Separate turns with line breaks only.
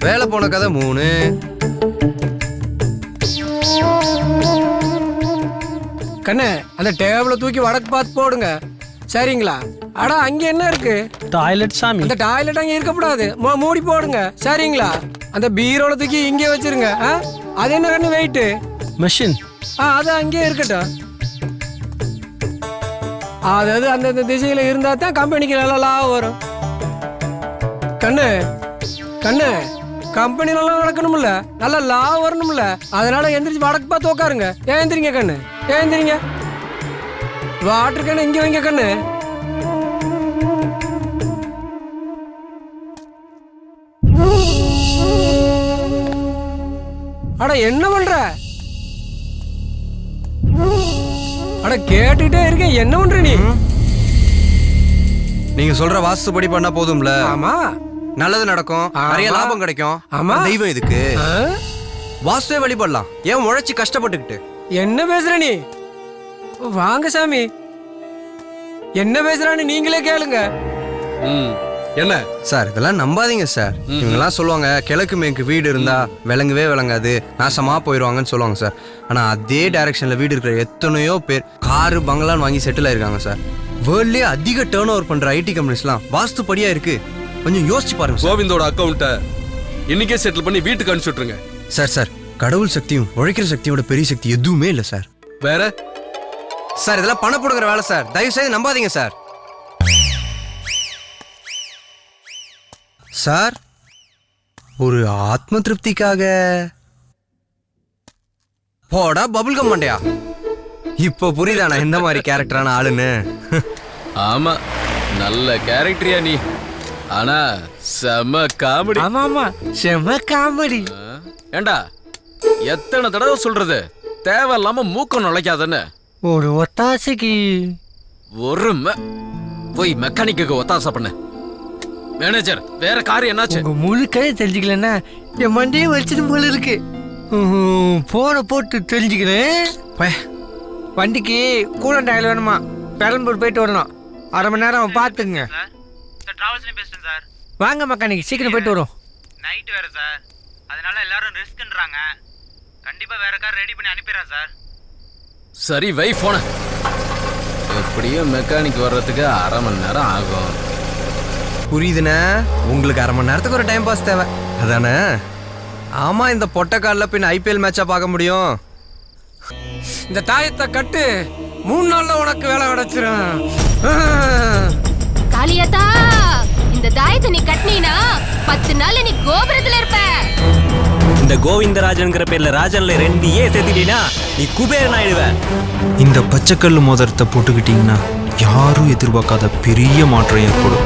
வேலை போன கதை மூணு.
கண்ணு அந்த டேபிள தூக்கி வடக்கு பார்த்து போடுங்க. சரிங்களா? அடா அங்க என்ன இருக்கு?
டாய்லெட் சாமி.
அந்த டாய்லெட் அங்க இருக்கக்கூடாது. மோ- மூடி போடுங்க. சரிங்களா? அந்த பீரோல தூக்கி இங்கே வச்சிருங்க? அது என்ன கண்ணு வெயிட்டு?
மெஷின்
ஆ அது அங்கேயே இருக்கட்டும். அதாவது அந்தந்த திசையில இருந்தா தான் கம்பெனிக்கு நல்ல லாபம் வரும். கண்ணு கண்ணு. கம்பெனி நல்லா நடக்கணும்ல. நல்ல லாபம் வரணும்ல. அதனால எந்திரிச்சு வடக்கு பார்த்து உட்காருங்க ஏந்திரிங்க கண்ணு? ஏந்திரிங்க வாட்டர் கண்ணு இங்க வைங்க கண்ணு. அட என்ன பண்ற? அட கேட்டுட்டே இருக்கேன் என்ன பண்ற நீ?
நீங்க சொல்ற வாஸ்துபடி பண்ணா போதும்ல.
ஆமா.
நல்லது நடக்கும். நிறைய. லாபம் கிடைக்கும்.
ஆமா.
தெய்வம் இதுக்கு? வாஸ்துவே வழிபடலாம். ஏன் உழைச்சி கஷ்டப்பட்டுக்கிட்டு?
என்ன பேசுற நீ? வாங்க சாமி. என்ன பேசுறான்னு நீங்களே கேளுங்க.
ம். என்ன?
சார் இதெல்லாம் நம்பாதீங்க சார். இவங்கெல்லாம் சொல்லுவாங்க கிழக்கு மேற்கு வீடு இருந்தா விளங்கவே விளங்காது. நாசமா போயிடுவாங்கன்னு சொல்லுவாங்க சார். ஆனா அதே டைரக்ஷன்ல வீடு இருக்கிற எத்தனையோ பேர் காரு பங்களான்னு வாங்கி செட்டில் ஆயிருக்காங்க சார். வேர்ல்ட்லயே அதிக டேர்ன் ஓவர் பண்ற ஐடி கம்பெனிஸ்லாம் வாஸ்து படியா இருக்கு. கொஞ்சம் யோசிச்சு பாருங்க சார்
கோவிந்தோட அக்கௌண்ட்டை இன்னைக்கே செட்டில் பண்ணி வீட்டுக்கு அனுப்பிச்சு விட்ருங்க
சார் சார் கடவுள் சக்தியும் உழைக்கிற சக்தியோட பெரிய சக்தி எதுவுமே இல்லை சார்
வேற?
சார் இதெல்லாம் பண போடுங்கிற வேலை சார் தயவு செய்து நம்பாதீங்க சார் சார் ஒரு ஆத்ம திருப்திக்காக போடா பபுள் கம் மண்டையா. இப்போ புரியுதா நான் எந்த மாதிரி கேரக்டரான ஆளுன்னு?
ஆமா நல்ல கேரக்டரியா நீ. ஆனா செம காமெடி.
ஆமா ஆமா செம காமெடி.
ஏண்டா எத்தனை தடவை சொல்றது? தேவையில்லாம மூக்கம் நுழைக்காதன்னு.
ஒரு ஒத்தாசைக்கு.
ஒரு மெ- போய் மெக்கானிக்கு ஒத்தாசை பண்ணு. மேனேஜர் வேற கார் என்னாச்சு?
உங்க முழு கதை தெரிஞ்சுக்கலன்னா என் மண்டையே வலிச்சிட்டு போல இருக்கு. போன போட்டு தெரிஞ்சுக்கிறேன். வண்டிக்கு கூலண்ட் ஆயில் வேணுமா? பெரம்பூர் போயிட்டு வரணும். அரை மணி நேரம் பார்த்துங்க
சார் டிராவல்ஸ்லேயும் பேசுகிறேன் சார்
வாங்க மெக்கானிக் சீக்கிரம் போயிட்டு வரும்
நைட்டு வேறு சார் அதனால எல்லாரும் ரிஸ்க்ன்றாங்க. கண்டிப்பாக வேற கார் ரெடி பண்ணி அனுப்பிடுறேன் சார்
சரி வை போன எப்படியும் மெக்கானிக் வர்றதுக்கு அரை மணி நேரம் ஆகும்.
புரியுதுண்ணே? உங்களுக்கு அரை மணி நேரத்துக்கு ஒரு டைம் பாஸ் தேவை. அதானே? ஆமா இந்த பொட்டக்காலில் பின் ஐபிஎல் மேட்சா பார்க்க முடியும்.
இந்த தாயத்தை கட்டு மூணு நாள்ல உனக்கு வேலை கிடைச்சிரும்.
இந்த தாயத்தை நீ கட்டினீனா பத்து நாள் நீ கோபுரத்துல இருப்ப.
இந்த கோவிந்தராஜன்ங்கிற பேர்ல ராஜன்ல ரெண்டு ஏ சேர்த்துட்டீங்கன்னா நீ குபேரன் ஆயிடுவ
இந்த பச்சைக்கல் மோதிரத்தை போட்டுக்கிட்டீங்கன்னா யாரும் எதிர்பார்க்காத பெரிய மாற்றம் ஏற்படும்.